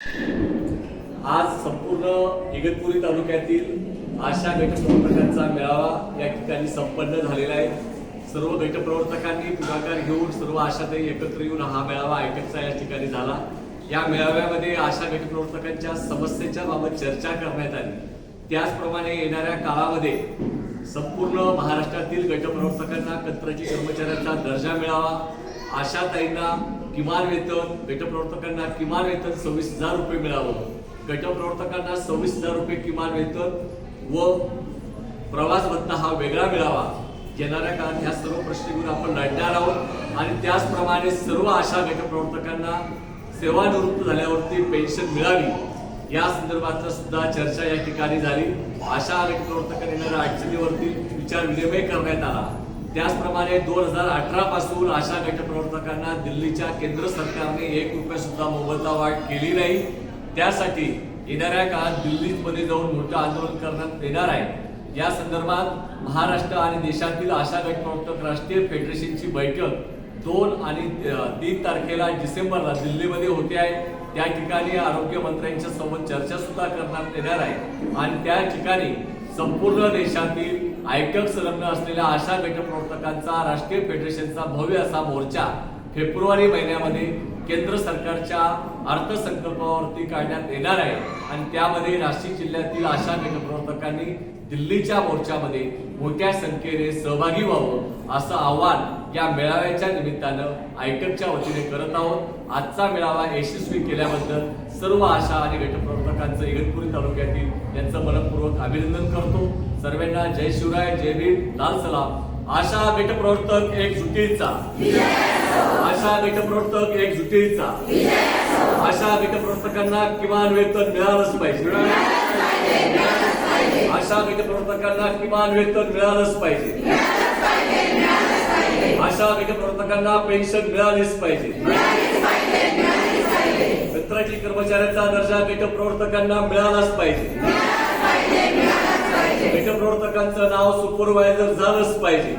आज संपूर्ण इगतपुरी तालुक्यातील आशा गटप्रवर्तकांचा मेळावा या ठिकाणी संपन्न झालेला आहे. सर्व गटप्रवर्तकांनी पुढाकार घेऊन सर्व आशाताई एकत्र येऊन हा मेळावा आयटकचा या ठिकाणी झाला. या मेळाव्यामध्ये आशा गटप्रवर्तकांच्या समस्येच्या बाबत चर्चा करण्यात आली. त्याचप्रमाणे येणाऱ्या काळामध्ये संपूर्ण महाराष्ट्रातील गटप्रवर्तकांना कंत्राटी कर्मचाऱ्यांचा दर्जा मिळावा. आशाताईंना किमान वेतन गटप्रवर्तकांना किमान वेतन सव्वीस हजार रुपये मिळावं. गटप्रवर्तकांना सव्वीस हजार रुपये किमान वेतन व प्रवास भत्ता हा वेगळा मिळावा. येणाऱ्या काळात ह्या सर्व प्रश्न घेऊन आपण लढणार आहोत आणि त्याचप्रमाणे सर्व आशा गटप्रवर्तकांना सेवानिवृत्त झाल्यावरती पेन्शन मिळावी. या संदर्भात सुद्धा चर्चा या ठिकाणी झाली. अशा गटप्रवर्तकांनी येणाऱ्या अडचणीवरती विचार विनिमय करण्यात आला. त्याचप्रमाणे दोन हजार अठरा पासून आशा गटप्रवर्तकांना दिल्लीच्या केंद्र सरकारने एक रुपया सुद्धा मोबदला वाढ केली नाही. त्यासाठी येणाऱ्या काळात दिल्लीमध्ये जाऊन मोठं आंदोलन करण्यात येणार आहे. या संदर्भात महाराष्ट्र आणि देशातील आशा गटप्रवर्तक राष्ट्रीय फेडरेशनची बैठक दोन आणि तीन तारखेला डिसेंबरला दिल्लीमध्ये होते आहे. त्या ठिकाणी आरोग्य मंत्र्यांच्या सोबत चर्चा सुद्धा करण्यात येणार आहे. आणि त्या ठिकाणी संपूर्ण देशातील आयटक संलग्न असलेल्या आशा गटप्रवर्तकांचा राष्ट्रीय फेडरेशनचा भव्य असा मोर्चा फेब्रुवारी महिन्यामध्ये केंद्र सरकारच्या अर्थसंकल्पावरती काढण्यात येणार आहे. आणि त्यामध्ये नाशिक जिल्ह्यातील आशा गटप्रवर्तकांनी दिल्लीच्या मोर्चामध्ये मोठ्या संख्येने सहभागी व्हावं असं आव्हान या मेळाव्याच्या निमित्तानं आयटकच्या वतीने करत आहोत. आजचा मेळावा यशस्वी केल्याबद्दल सर्व आशा आणि गटप्रवर्तकांचं इगतपुरी तालुक्यातील यांचं मनपूर्वक अभिनंदन करतो. सर्वांना जय शिवराय जय भीम लाल सलाम. आशा गटप्रवर्तक एक जुटीचा अशा गटप्रवर्तक एक जुटीचा अशा गटप्रवर्तकांना किमान वेतन मिळालंच पाहिजे. अशा गटप्रवर्तकांना किमान वेतन मिळालंच पाहिजे. अशा गटप्रवर्तकांना पेन्शन मिळालीच पाहिजे. कंत्राटी कर्मचाऱ्यांचा दर्जा गटप्रवर्तकांना मिळालाच पाहिजे. गटप्रवर्तकांचं नाव सुपरवायझर झालंच पाहिजे.